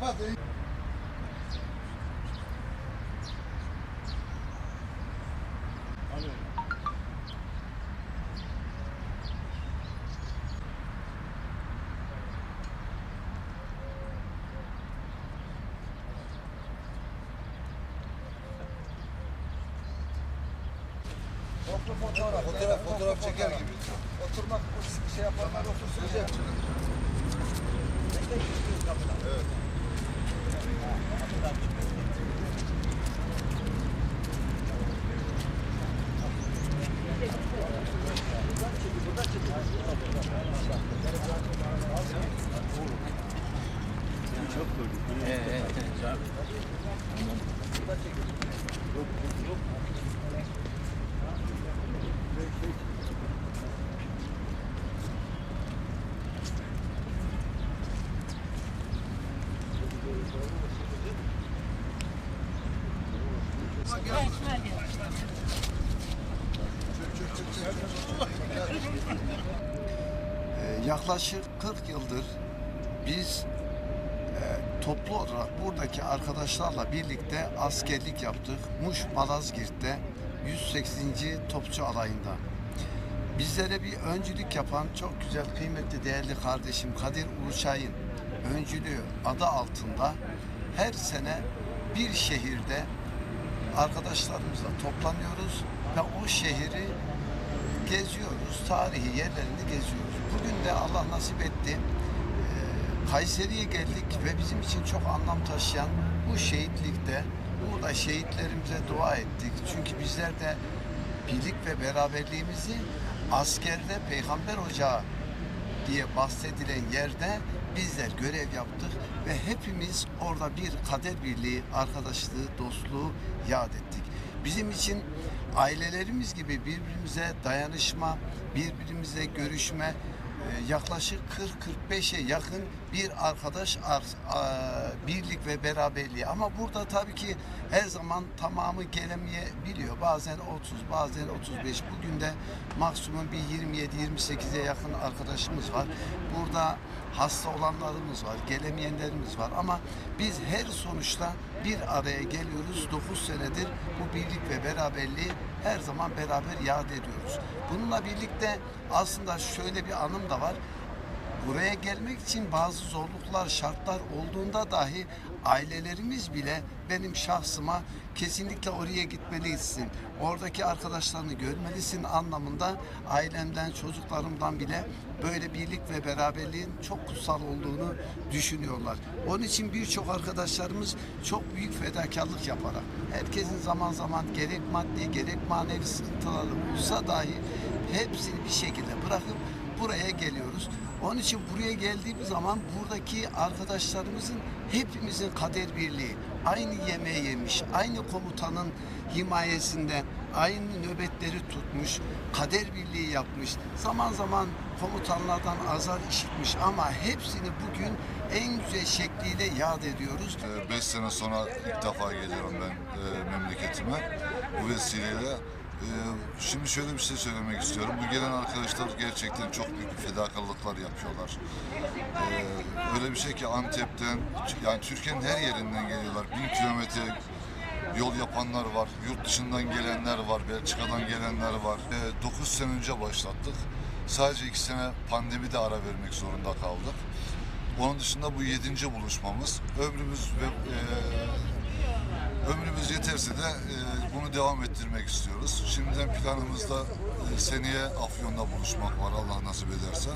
kapat. Fotoğraf. Fotoğraf, fotoğraf çeker gibi. Oturmak şey yapanlar otursun. Bekle. Evet. Ee, yaklaşık 40 yıldır biz e, toplu olarak buradaki arkadaşlarla birlikte askerlik yaptık. Muş Malazgirt'te 180. Topçu Alayı'nda. Bizlere bir öncülük yapan çok güzel, kıymetli, değerli kardeşim Kadir Uluçay'ın öncülüğü adı altında her sene bir şehirde arkadaşlarımızla toplanıyoruz ve o şehri geziyoruz. Tarihi yerlerini geziyoruz. Bugün de Allah nasip etti. Ee, Kayseri'ye geldik ve bizim için çok anlam taşıyan bu şehitlikte burada şehitlerimize dua ettik. Çünkü bizler de birlik ve beraberliğimizi askerde peygamber ocağı diye bahsedilen yerde bizler görev yaptık ve hepimiz orada bir kader birliği, arkadaşlığı, dostluğu yad ettik. Bizim için ailelerimiz gibi birbirimize dayanışma, birbirimize görüşme, e, yaklaşık 40-45'e yakın bir arkadaş birlik ve beraberliği. Ama burada tabii ki her zaman tamamı gelemeyebiliyor. Bazen 30, bazen 35. Bugün de maksimum bir 27-28'e yakın arkadaşımız var. Burada hasta olanlarımız var, gelemeyenlerimiz var. Ama biz her sonuçta bir araya geliyoruz. 9 senedir bu birlik ve beraberliği her zaman beraber yad ediyoruz. Bununla birlikte aslında şöyle bir anım da var. Buraya gelmek için bazı zorluklar, şartlar olduğunda dahi ailelerimiz bile benim şahsıma kesinlikle oraya gitmelisin. Oradaki arkadaşlarını görmelisin anlamında ailemden, çocuklarımdan bile böyle birlik ve beraberliğin çok kutsal olduğunu düşünüyorlar. Onun için birçok arkadaşlarımız çok büyük fedakarlık yaparak herkesin zaman zaman gerek maddi gerek manevi sıkıntıları olsa dahi hepsini bir şekilde bırakıp buraya geliyoruz. Onun için buraya geldiğimiz zaman buradaki arkadaşlarımızın hepimizin kader birliği, aynı yemeği yemiş, aynı komutanın himayesinde aynı nöbetleri tutmuş, kader birliği yapmış. Zaman zaman komutanlardan azar işitmiş ama hepsini bugün en güzel şekliyle yad ediyoruz. 5 sene sonra ilk defa geliyorum ben e, memleketime. Bu vesileyle e, şimdi şöyle bir şey söylemek istiyorum. Bu gelen arkadaşlar gerçekten çok büyük fedakarlıklar yapıyorlar. E, öyle bir şey ki Antep'ten yani Türkiye'nin her yerinden geliyorlar. Bin kilometre yol yapanlar var, yurt dışından gelenler var, Belçika'dan gelenler var. 9 sene önce başlattık. Sadece 2 sene pandemide ara vermek zorunda kaldık. Onun dışında bu yedinci buluşmamız. Ömrümüz ve e, ömrümüz yeterse de e, bunu devam ettirmek istiyoruz. Şimdiden planımızda e, seneye Afyon'da buluşmak var Allah nasip ederse.